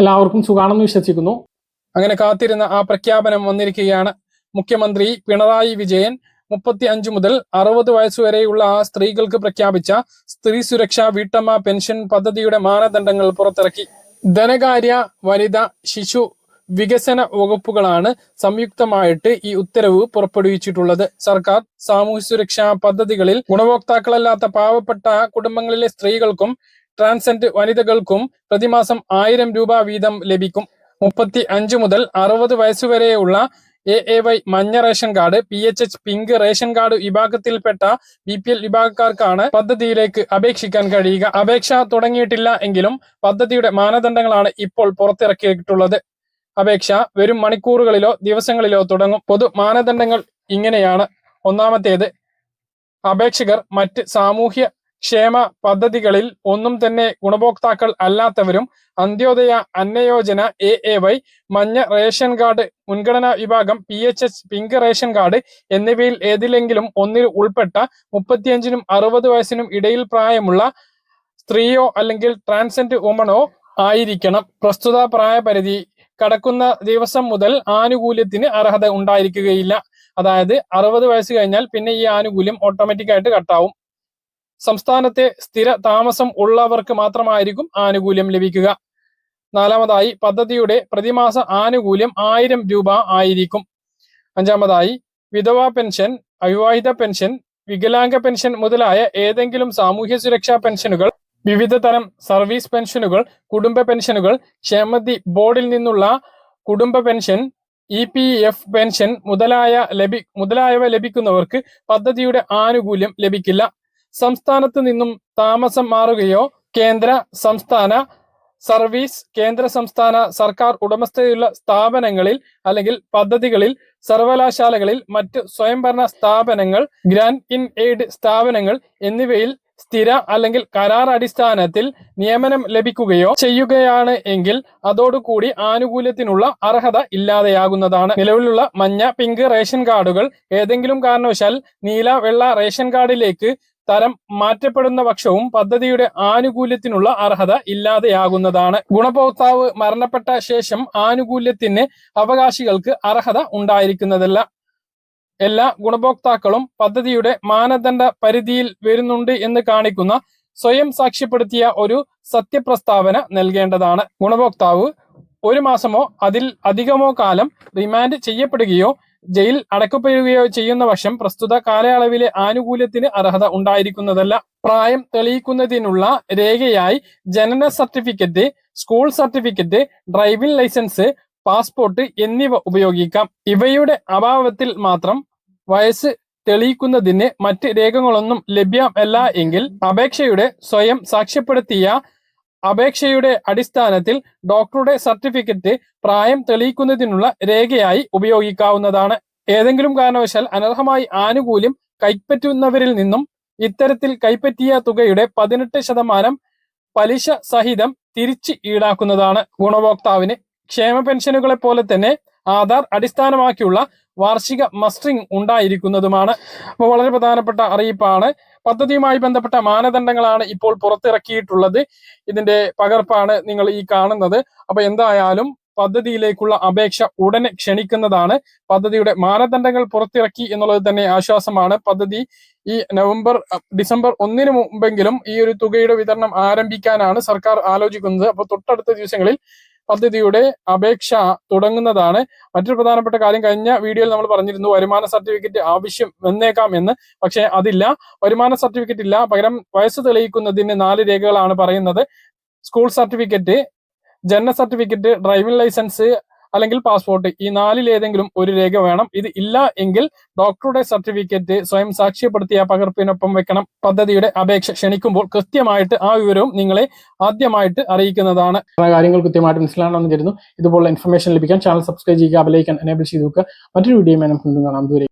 എല്ലാവർക്കും സുഖാണെന്ന് വിശ്വസിക്കുന്നു. അങ്ങനെ കാത്തിരുന്ന ആ പ്രഖ്യാപനം വന്നിരിക്കുകയാണ്. മുഖ്യമന്ത്രി പിണറായി വിജയൻ മുപ്പത്തി അഞ്ച് മുതൽ അറുപത് വയസ്സുവരെയുള്ള ആ സ്ത്രീകൾക്ക് പ്രഖ്യാപിച്ച സ്ത്രീ സുരക്ഷാ വീട്ടമ്മ പെൻഷൻ പദ്ധതിയുടെ മാനദണ്ഡങ്ങൾ പുറത്തിറക്കി. ധനകാര്യ വനിത ശിശു വികസന വകുപ്പുകളാണ് സംയുക്തമായിട്ട് ഈ ഉത്തരവ് പുറപ്പെടുവിച്ചിട്ടുള്ളത്. സർക്കാർ സാമൂഹ്യ സുരക്ഷാ പദ്ധതികളിൽ ഗുണഭോക്താക്കളല്ലാത്ത പാവപ്പെട്ട കുടുംബങ്ങളിലെ സ്ത്രീകൾക്കും ട്രാൻസെന്റ് വനിതകൾക്കും പ്രതിമാസം ആയിരം രൂപ വീതം ലഭിക്കും. മുപ്പത്തി അഞ്ച് മുതൽ അറുപത് വയസ്സുവരെയുള്ള എ എ വൈ മഞ്ഞ ration card P H H pink ration card വിഭാഗത്തിൽപ്പെട്ട ബി പി എൽ വിഭാഗക്കാർക്കാണ് പദ്ധതിയിലേക്ക് അപേക്ഷിക്കാൻ കഴിയുക. അപേക്ഷ തുടങ്ങിയിട്ടില്ല എങ്കിലും പദ്ധതിയുടെ മാനദണ്ഡങ്ങളാണ് ഇപ്പോൾ പുറത്തിറക്കിയിട്ടുള്ളത്. അപേക്ഷ വരും മണിക്കൂറുകളിലോ ദിവസങ്ങളിലോ തുടങ്ങും. പൊതു മാനദണ്ഡങ്ങൾ ഇങ്ങനെയാണ്. ഒന്നാമത്തേത് അപേക്ഷകർ മറ്റ് സാമൂഹ്യ ക്ഷേമ പദ്ധതികളിൽ ഒന്നും തന്നെ ഗുണഭോക്താക്കൾ അല്ലാത്തവരും Antyodaya Annayojana A A Y മഞ്ഞ റേഷൻ കാർഡ് മുൻഗണനാ വിഭാഗം P H H pink ration card എന്നിവയിൽ ഏതിലെങ്കിലും ഒന്നിൽ ഉൾപ്പെട്ട മുപ്പത്തിയഞ്ചിനും അറുപത് വയസ്സിനും ഇടയിൽ പ്രായമുള്ള സ്ത്രീയോ അല്ലെങ്കിൽ ട്രാൻസെന്റ് വുമണോ ആയിരിക്കണം. പ്രസ്തുത പ്രായപരിധി കടക്കുന്ന ദിവസം മുതൽ ആനുകൂല്യത്തിന് അർഹത ഉണ്ടായിരിക്കുകയില്ല. അതായത് അറുപത് വയസ്സ് കഴിഞ്ഞാൽ പിന്നെ ഈ ആനുകൂല്യം ഓട്ടോമാറ്റിക് ആയിട്ട് കട്ടാവും. സംസ്ഥാനത്തെ സ്ഥിര താമസം ഉള്ളവർക്ക് മാത്രമായിരിക്കും ആനുകൂല്യം ലഭിക്കുക. നാലാമതായി പദ്ധതിയുടെ പ്രതിമാസ ആനുകൂല്യം ആയിരം രൂപ ആയിരിക്കും. അഞ്ചാമതായി വിധവ പെൻഷൻ അവിവാഹിത പെൻഷൻ വികലാംഗ പെൻഷൻ മുതലായ ഏതെങ്കിലും സാമൂഹ്യ സുരക്ഷാ പെൻഷനുകൾ വിവിധ തരം സർവീസ് പെൻഷനുകൾ കുടുംബ പെൻഷനുകൾ ക്ഷേമതി ബോർഡിൽ നിന്നുള്ള കുടുംബ pension E P F pension മുതലായ ലഭി മുതലായവ ലഭിക്കുന്നവർക്ക് പദ്ധതിയുടെ ആനുകൂല്യം ലഭിക്കില്ല. സംസ്ഥാനത്ത് നിന്നും താമസം മാറുകയോ കേന്ദ്ര സംസ്ഥാന സർവീസ് കേന്ദ്ര സംസ്ഥാന സർക്കാർ ഉടമസ്ഥതയുള്ള സ്ഥാപനങ്ങളിൽ അല്ലെങ്കിൽ പദ്ധതികളിൽ സർവകലാശാലകളിൽ മറ്റ് സ്വയംഭരണ സ്ഥാപനങ്ങൾ ഗ്രാൻഡ് ഇൻ എയ്ഡ് സ്ഥാപനങ്ങൾ എന്നിവയിൽ സ്ഥിര അല്ലെങ്കിൽ കരാർ അടിസ്ഥാനത്തിൽ നിയമനം ലഭിക്കുകയോ ചെയ്യുകയാണ് എങ്കിൽ അതോടുകൂടി ആനുകൂല്യത്തിനുള്ള അർഹത ഇല്ലാതെയാകുന്നതാണ്. നിലവിലുള്ള മഞ്ഞ പിങ്ക് റേഷൻ കാർഡുകൾ ഏതെങ്കിലും കാരണവശാൽ നീല വെള്ള റേഷൻ കാർഡിലേക്ക് തരം മാറ്റപ്പെടുന്ന പക്ഷവും പദ്ധതിയുടെ ആനുകൂല്യത്തിനുള്ള അർഹത ഇല്ലാതെയാകുന്നതാണ്. ഗുണഭോക്താവ് മരണപ്പെട്ട ശേഷം ആനുകൂല്യത്തിന് അവകാശികൾക്ക് അർഹത ഉണ്ടായിരിക്കുന്നതല്ല. എല്ലാ ഗുണഭോക്താക്കളും പദ്ധതിയുടെ മാനദണ്ഡ പരിധിയിൽ വരുന്നുണ്ട് എന്ന് കാണിക്കുന്ന സ്വയം സാക്ഷ്യപ്പെടുത്തിയ ഒരു സത്യപ്രസ്താവന നൽകേണ്ടതാണ്. ഗുണഭോക്താവ് ഒരു മാസമോ അതിൽ അധികമോ കാലം റിമാൻഡ് ചെയ്യപ്പെടുകയോ ജയിൽ അടക്കപ്പെടുകയോ ചെയ്യുന്ന പക്ഷം പ്രസ്തുത കാലയളവിലെ ആനുകൂല്യത്തിന് അർഹത ഉണ്ടായിരിക്കുന്നതല്ല. പ്രായം തെളിയിക്കുന്നതിനുള്ള രേഖയായി ജനന certificate school certificate driving licence passport എന്നിവ ഉപയോഗിക്കാം. ഇവയുടെ അഭാവത്തിൽ മാത്രം വയസ്സ് തെളിയിക്കുന്നതിന് മറ്റ് രേഖകളൊന്നും ലഭ്യമല്ല എങ്കിൽ അപേക്ഷയുടെ സ്വയം സാക്ഷ്യപ്പെടുത്തിയ അപേക്ഷയുടെ അടിസ്ഥാനത്തിൽ ഡോക്ടറുടെ സർട്ടിഫിക്കറ്റ് പ്രായം തെളിയിക്കുന്നതിനുള്ള രേഖയായി ഉപയോഗിക്കാവുന്നതാണ്. ഏതെങ്കിലും കാരണവശാൽ അനർഹമായി ആനുകൂല്യം കൈപ്പറ്റുന്നവരിൽ നിന്നും ഇത്തരത്തിൽ കൈപ്പറ്റിയ തുകയുടെ പതിനെട്ട് ശതമാനം പലിശ സഹിതം തിരിച്ച് ഈടാക്കുന്നതാണ്. ഗുണഭോക്താവിന് ക്ഷേമ പെൻഷനുകളെ പോലെ തന്നെ ആധാർ അടിസ്ഥാനമാക്കിയുള്ള വാർഷിക മസ്റ്ററിംഗ് ഉണ്ടായിരിക്കുന്നതുമാണ്. അപ്പോൾ വളരെ പ്രധാനപ്പെട്ട അറിയിപ്പാണ്. പദ്ധതിയുമായി ബന്ധപ്പെട്ട മാനദണ്ഡങ്ങളാണ് ഇപ്പോൾ പുറത്തിറക്കിയിട്ടുള്ളത്. ഇതിന്റെ പകർപ്പാണ് നിങ്ങൾ ഈ കാണുന്നത്. അപ്പൊ എന്തായാലും പദ്ധതിയിലേക്കുള്ള അപേക്ഷ ഉടനെ ക്ഷണിക്കുന്നതാണ്. പദ്ധതിയുടെ മാനദണ്ഡങ്ങൾ പുറത്തിറക്കി എന്നുള്ളത് തന്നെ ആശ്വാസമാണ്. പദ്ധതി ഈ നവംബർ ഡിസംബർ ഒന്നിന് മുമ്പെങ്കിലും ഈ ഒരു തുകയുടെ വിതരണം ആരംഭിക്കാനാണ് സർക്കാർ ആലോചിക്കുന്നത്. അപ്പോൾ തൊട്ടടുത്ത ദിവസങ്ങളിൽ പദ്ധതിയുടെ അപേക്ഷ തുടങ്ങുന്നതാണ്. മറ്റൊരു പ്രധാനപ്പെട്ട കാര്യം കഴിഞ്ഞ വീഡിയോയിൽ നമ്മൾ പറഞ്ഞിരുന്നു വരുമാന സർട്ടിഫിക്കറ്റ് ആവശ്യം വന്നേക്കാം എന്ന്. പക്ഷേ അതില്ല. വരുമാന സർട്ടിഫിക്കറ്റ് ഇല്ല. പകരം വയസ്സ് തെളിയിക്കുന്നതിന് നാല് രേഖകളാണ് പറയുന്നത്. സ്കൂൾ സർട്ടിഫിക്കറ്റ് ജനന സർട്ടിഫിക്കറ്റ് ഡ്രൈവിംഗ് ലൈസൻസ് അല്ലെങ്കിൽ പാസ്പോർട്ട് ഈ നാലിൽ ഏതെങ്കിലും ഒരു രേഖ വേണം. ഇത് ഇല്ല എങ്കിൽ ഡോക്ടറുടെ സർട്ടിഫിക്കറ്റ് സ്വയം സാക്ഷ്യപ്പെടുത്തിയ പകർപ്പിനൊപ്പം വെക്കണം പദ്ധതിയുടെ അപേക്ഷ ക്ഷണിക്കുമ്പോൾ കൃത്യമായിട്ട് ആ വിവരവും നിങ്ങളെ ആദ്യമായിട്ട് അറിയിക്കുന്നതാണ്. കാര്യങ്ങൾ കൃത്യമായിട്ട് മനസ്സിലാണെന്ന് കരുതുന്നു. ഇതുപോലുള്ള ഇൻഫർമേഷൻ ലഭിക്കാൻ ചാനൽ സബ്സ്ക്രൈബ് ചെയ്യുക ബെലൈക്കൻ എനേബിൾ ചെയ്ത് നോക്കുക മറ്റൊരു വീഡിയോ കാണാം. ദൂരെ